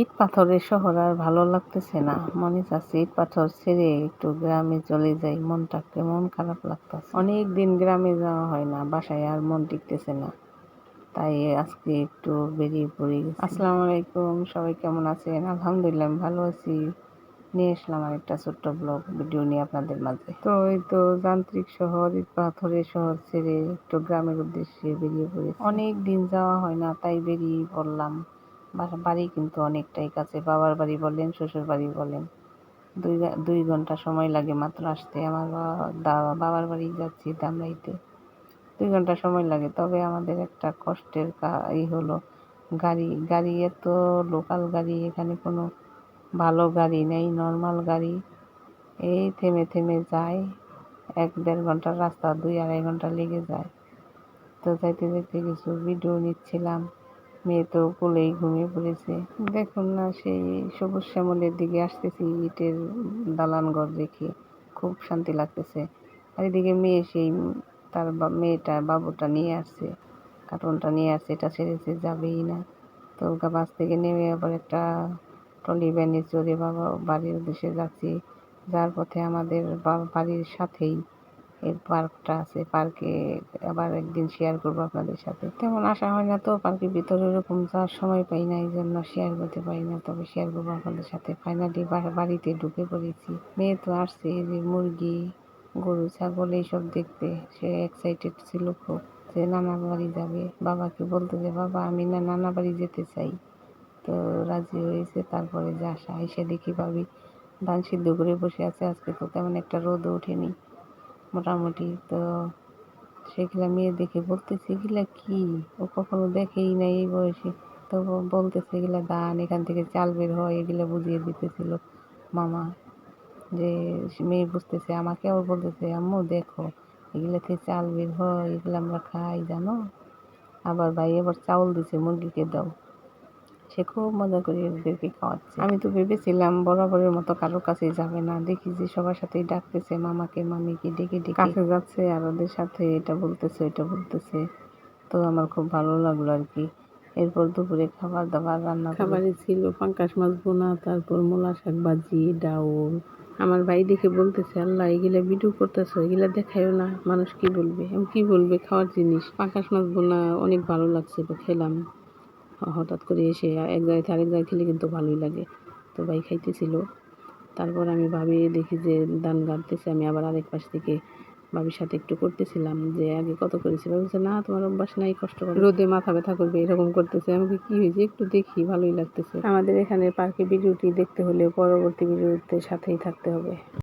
ইট পাথরের শহর আর ভালো লাগতেছে না। মনে চাচ্ছে ইট পাথর ছেড়ে একটু গ্রামে চলে যাই, মনটা কেমন খারাপ লাগতেছে। অনেক দিন গ্রামে যাওয়া হয় না, বাসায় আর মন টিকতেছে না। তাই আজকে একটু বেরিয়ে পড়ি আসসালামু আলাইকুম, সবাই কেমন আছেন? আলহামদুলিল্লাহ আমি ভালো আছি। নিয়ে আসলাম একটা ছোট্ট ব্লগ, ভিডিও নিয়ে আপনাদের মাঝে। তো এই তো যান্ত্রিক শহর, ইট পাথরের শহর ছেড়ে একটু গ্রামের উদ্দেশ্যে বেরিয়ে পড়ি অনেক দিন যাওয়া হয় না, তাই বেরিয়ে পড়লাম। বাড়ি কিন্তু অনেকটাই কাছে। বাবার বাড়ি বলেন, শ্বশুর বাড়ি বলেন, দুই দুই ঘণ্টা সময় লাগে মাত্র আসতে। আমার বাবা বাবার বাড়ি যাচ্ছি দামরাইতে দুই ঘণ্টা সময় লাগে। তবে আমাদের একটা কষ্টের ই হলো গাড়ি। গাড়ি এত লোকাল গাড়ি, এখানে কোনো ভালো গাড়ি নেই, নর্মাল গাড়ি। এই থেমে থেমে যায়। এক দেড় ঘণ্টার রাস্তা, দুই আড়াই ঘণ্টা লেগে যায়। তো যাইতে যাইতে কিছু ভিডিও নিচ্ছিলাম। মেয়ে তো কোলেই ঘুমিয়ে পড়েছে। দেখুন না, সেই সবুজ শ্যামলের দিকে আসতেছি ইটের দালান ঘর দেখে। খুব শান্তি লাগতেছে। আর এদিকে মেয়ে সেই তার মেয়েটা, বাবুটা নিয়ে আসছে। কার্টুনটা নিয়ে আসছে, এটা ছেড়েছে, যাবেই না। তো বাস থেকে নেমে আবার একটা ট্রলি ভ্যানে চড়ে বাবা, বাড়ির উদ্দেশ্যে যাচ্ছি। যার পথে আমাদের বাড়ির সাথেই এর পার্কটা আছে, পার্কে আবার একদিন শেয়ার করব আপনাদের সাথে। তেমন আসা হয় না তো, পার্কের ভিতরে ওরকম যাওয়ার সময় পাই না, এই জন্য শেয়ার করতে পারি না, তবে শেয়ার করব আপনাদের সাথে। ফাইনালি বাড়িতে ঢুকে পড়েছি। মেয়ে তো আসছে, এই যে মুরগি, গরু, ছাগল, এইসব দেখতে। সে এক্সাইটেড ছিল খুব যে নানা বাড়ি যাবে। বাবাকে বলতে যে, বাবা, আমি না নানা বাড়ি যেতে চাই। তো রাজি হয়েছে, তারপরে যে আসা, এসে দেখি ভাবি ধান সিদ্ধ করে বসে আছে। আজকে তো তেমন একটা রোদ ওঠেনি। মোটামুটি তো সেগুলা মেয়ে দেখে বলতেছে, এগুলা কি? ও কখনো দেখেই নাই এই বয়সে। তো বলতেছে, এগুলা ধান এখান থেকে চাল বের হয়, এগুলা বুঝিয়ে দিতেছিল মামা। যে মেয়ে বুঝতেছে, আমাকে আবার বলতেছে, আম্মু, দেখো এগুলাতে চাল বের হয়, এগুলো আমরা খাই, জানো? আবার ভাই এবার চাউল দিছে, মুরগিকে দাও। সে খুব মজা করে ওদেরকে খাওয়াচ্ছে। আমি তো ভেবেছিলাম বরাবরের মতো কারোর কাছে যাবে না। দেখি যে সবার সাথেই ডাকতেছে মামাকে মামিকে ডেকে ডেকে। কাছে যাচ্ছে আর ওদের সাথে এটা বলতেছে এটা বলতেছে। তো আমার খুব ভালো লাগল আর কি। এরপর দুপুরে খাবার দাবার রান্না খাবারে ছিল পাঙ্কাশ মাছ বোনা তারপর মোলা শাক ভাজি ডাউল। আমার ভাই দেখে বলতেছে আল্লাহ এগুলা ভিডিও করতেছো এগুলা দেখায়ও না। মানুষ কি বলবে? আমি কি বলবে? খাওয়ার জিনিস। পাঙ্কাশ মাছ বোনা অনেক ভালো লাগছে তো খেলাম। হঠাৎ করে এসে এক জায়গায় আরেক জায়গায় খেলে কিন্তু ভালোই লাগে। তো ভাই খাইতেছিল। তারপর আমি ভাবি, দেখি যে দান গাড়তেছে, আমি আবার আরেক পাশ থেকে ভাবির সাথে একটু করতেছিলাম যে আগে কত করেছি? বলছে, না, তোমার অভ্যাস নাই, কষ্ট করে রোদে মাথা ব্যথা করবে, এরকম করতেছে। আমাকে কি হয়েছে? একটু দেখি, ভালোই লাগতেছে। আমাদের এখানে পার্কে ভিডিওটি দেখতে হলে পরবর্তী ভিডিওতে সাথেই থাকতে হবে।